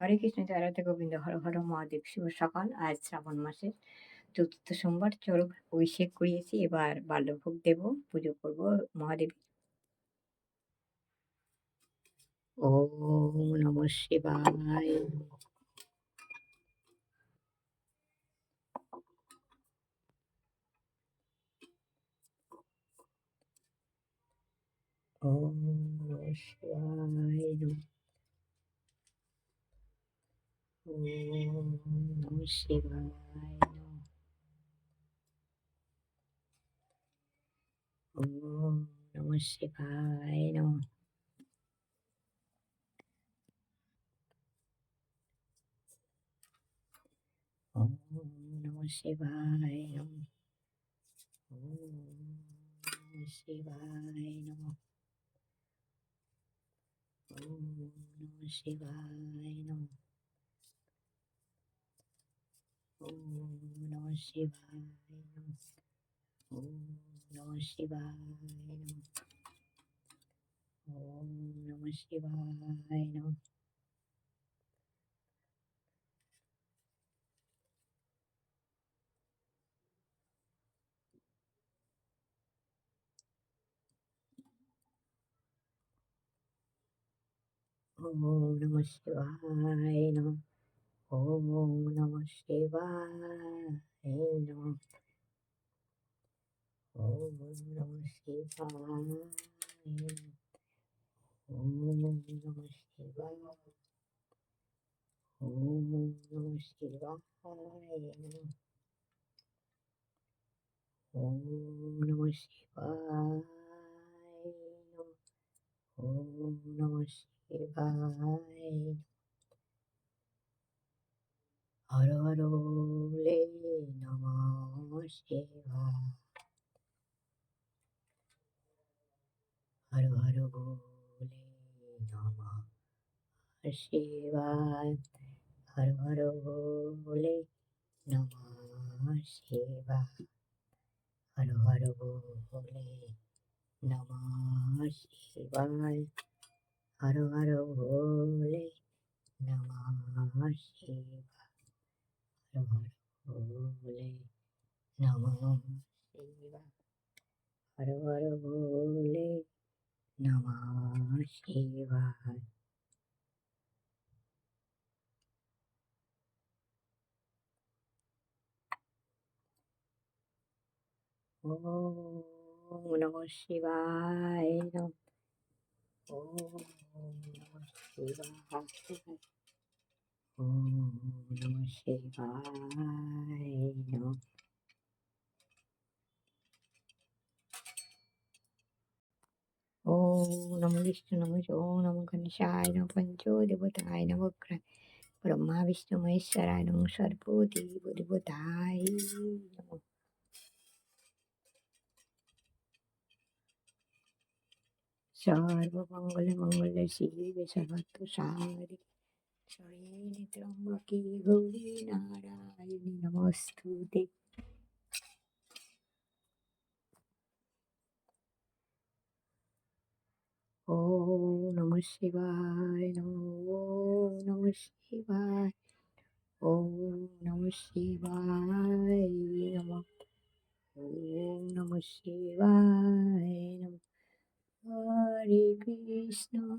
হরে কৃষ্ণ জয় রাধে গোবিন্দ, হর হর মহাদেব, শুভ সকাল। আজ শ্রাবণ মাসের চতুর্থ সোমবার, চরক অভিষেক করিয়েছি। এবার বাল্যভোগ দেব, পুজো করব মহাদেব ওম নম শিবায়। ওম নম শিবায়। নমঃ। শিবায় নমঃ। ওম নম শিবায় নমঃ। ওম নম শিবায় নমঃ। ওম নম শিবায় নমঃ। オノシバエノオノシバエノオノシバエノオノシバエノ ஓம் நம சிவாய நம ஓம் நம சிவாய ஓம் நம சிவாய ஓம் நம சிவாய ஓம் நம சிவாய ஓம் நம சிவாய হর হর বলে নমঃ শিবায় হর হর বলে নমঃ শিবায় হর হর বলে নমঃ শিবায় হর হর বলে নমঃ শিবায় হর হর বলে নমঃ শিবায় போலே நமோ சிவா ஹர ஹர போலே நமா சிவாய் ஓம் நமோ சிவாய ஓம் நமோ சிவாய Om Shivaya. ओम नमो विष्णु नमो ओम नमो घनशाय नम पंचो देवताय नम ब्रह्मा विष्णु महेश्वराय नम सर्वो देव देवताय नमो सर्व मंगल मंगल शिव सर्वत्र सारी शरीर त्र्यंबकी गौरी नारायणी नमस्तुते ओ नम शिवाय नमो नम शिवाय ओम नम शिवाय नम ओम नम शिवाय नम हरे कृष्ण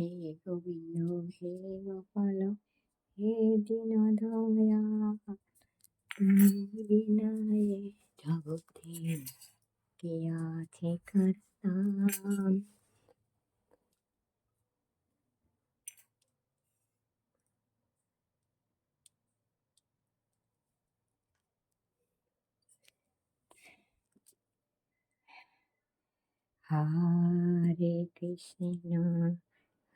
হে গোবিন্দ, হে গোপাল, হে দীন দয়া তুমি বিনায় জগতে কে আছে করতাম হরে কৃষ্ণ।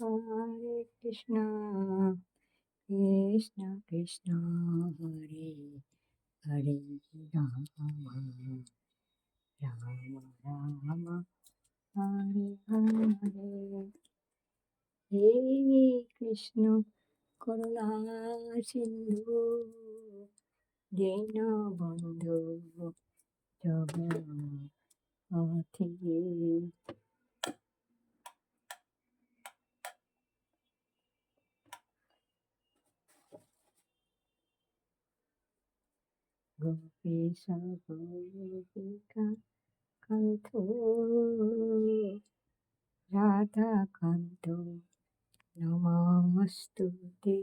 হরে কৃষ্ণ কৃষ্ণ কৃষ্ণ হরে হরে রাম রাম রাম হরে হরে হে কৃষ্ণ করুণা সিন্ধু দীন বন্ধু জগৎপথে গোপীশ কণ্ঠ রাধা কান্ত নমস্তুতে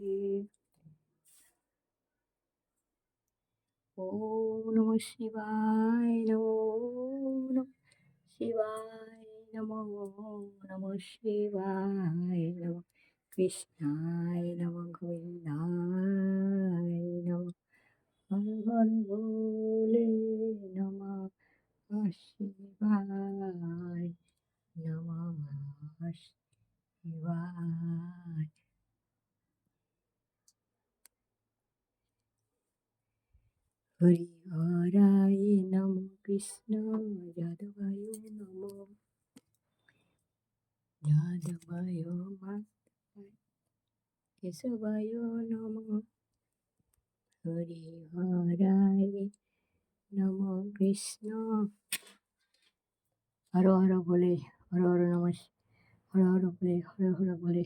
ওম নম শিবায় নম শিবায় নমো নম শিবায় নম কৃষ্ণায় নম গোবিন্দায় নম হর বলে নম শিবায় নম শিবায়। হরি হরায় নম কৃষ্ণ, যাদবায় নম যাদবায় কেশবায় নম হরি হরায় নম কৃষ্ণ হর হর বলে হর হর নমস হর হর বলে হর হর বলে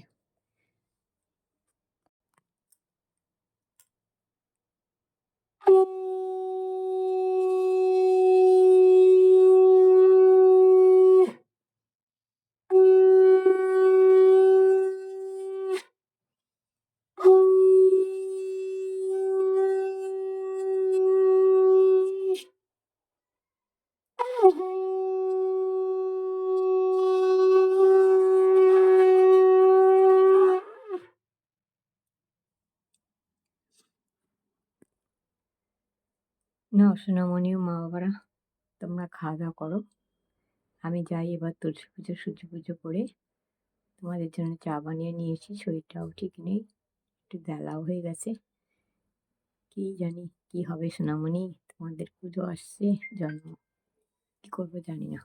না সোনামণি মা বাবারা, তোমরা খাওয়া দাওয়া করো। আমি যাই এবার তুলসী পুজো, সূর্য পুজো করে। তোমাদের জন্য চা বানিয়ে নিয়েছি, শরীরটাও ঠিক নেই, একটু বেলাও হয়ে গেছে। কি জানি কি হবে সোনামণি তোমাদের পুজো আসছে জন্ম কি করব জানি না।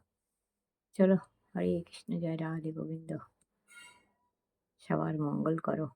চলো, হরে কৃষ্ণ, জয় রাধে গোবিন্দ। সবার মঙ্গল করো।